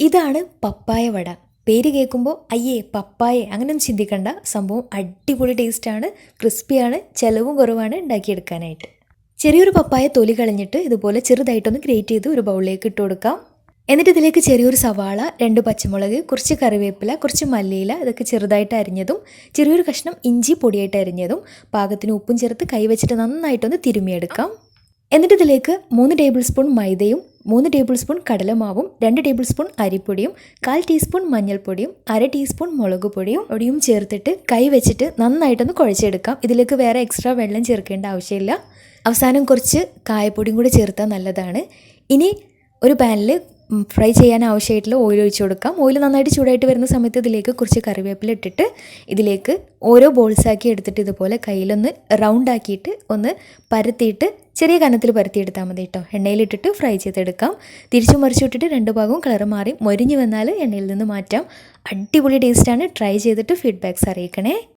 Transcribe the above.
ഇതാണ് പപ്പായ വട. പേര് കേൾക്കുമ്പോൾ അയ്യേ പപ്പായ അങ്ങനെയൊന്നും ചിന്തിക്കണ്ട. സംഭവം അടിപൊളി ടേസ്റ്റാണ് ക്രിസ്പിയാണ് ചിലവും കുറവാണ് ഉണ്ടാക്കിയെടുക്കാനായിട്ട്. ചെറിയൊരു പപ്പായ തൊലി കളഞ്ഞിട്ട് ഇതുപോലെ ചെറുതായിട്ടൊന്ന് ഗ്രേറ്റ് ചെയ്ത് ഒരു ബൗളിലേക്ക് ഇട്ട് കൊടുക്കാം. എന്നിട്ട് ഇതിലേക്ക് ചെറിയൊരു സവാള രണ്ട് പച്ചമുളക് കുറച്ച് കറിവേപ്പില കുറച്ച് മല്ലിയില ഇതൊക്കെ ചെറുതായിട്ട് അരിഞ്ഞതും ചെറിയൊരു കഷ്ണം ഇഞ്ചി പൊടിയായിട്ട് അരിഞ്ഞതും പാകത്തിന് ഉപ്പും ചേർത്ത് കൈവച്ചിട്ട് നന്നായിട്ടൊന്ന് തിരുമിയെടുക്കാം എന്നിട്ട് ഇതിലേക്ക് മൂന്ന് ടേബിൾ സ്പൂൺ മൈദയും മൂന്ന് ടേബിൾ സ്പൂൺ കടലമാവും രണ്ട് ടേബിൾ സ്പൂൺ അരിപ്പൊടിയും കാൽ ടീസ്പൂൺ മഞ്ഞൾപ്പൊടിയും അര ടീസ്പൂൺ മുളക് പൊടിയും പൊടിയും ചേർത്തിട്ട് കൈ വെച്ചിട്ട് നന്നായിട്ടൊന്ന് കുഴച്ചെടുക്കാം. ഇതിലേക്ക് വേറെ എക്സ്ട്രാ വെള്ളം ചേർക്കേണ്ട ആവശ്യമില്ല. അവസാനം കുറച്ച് കായപ്പൊടിയും കൂടി ചേർത്താൽ നല്ലതാണ്. ഇനി ഒരു പാനിൽ ഫ്രൈ ചെയ്യാൻ ആവശ്യമായിട്ടുള്ള ഓയിൽ ഒഴിച്ച് കൊടുക്കാം. ഓയിൽ നന്നായിട്ട് ചൂടായിട്ട് വരുന്ന സമയത്ത് ഇതിലേക്ക് കുറച്ച് കറിവേപ്പില ഇട്ടിട്ട് ഇതിലേക്ക് ഓരോ ബോൾസാക്കി എടുത്തിട്ട് ഇതുപോലെ കയ്യിലൊന്ന് റൗണ്ട് ആക്കിയിട്ട് ഒന്ന് പരത്തിയിട്ട് ചെറിയ കനത്തിൽ പരത്തിയെടുത്താൽ മതി കേട്ടോ എണ്ണയിലിട്ടിട്ട് ഫ്രൈ ചെയ്തെടുക്കാം. തിരിച്ചു മറിച്ചു വിട്ടിട്ട് രണ്ട് ഭാഗവും കളർ മാറി. മൊരിഞ്ഞ് വന്നാൽ എണ്ണയിൽ നിന്ന് മാറ്റാം. അടിപൊളി ടേസ്റ്റാണ് ട്രൈ ചെയ്തിട്ട് ഫീഡ്ബാക്ക്സ് അറിയിക്കണേ.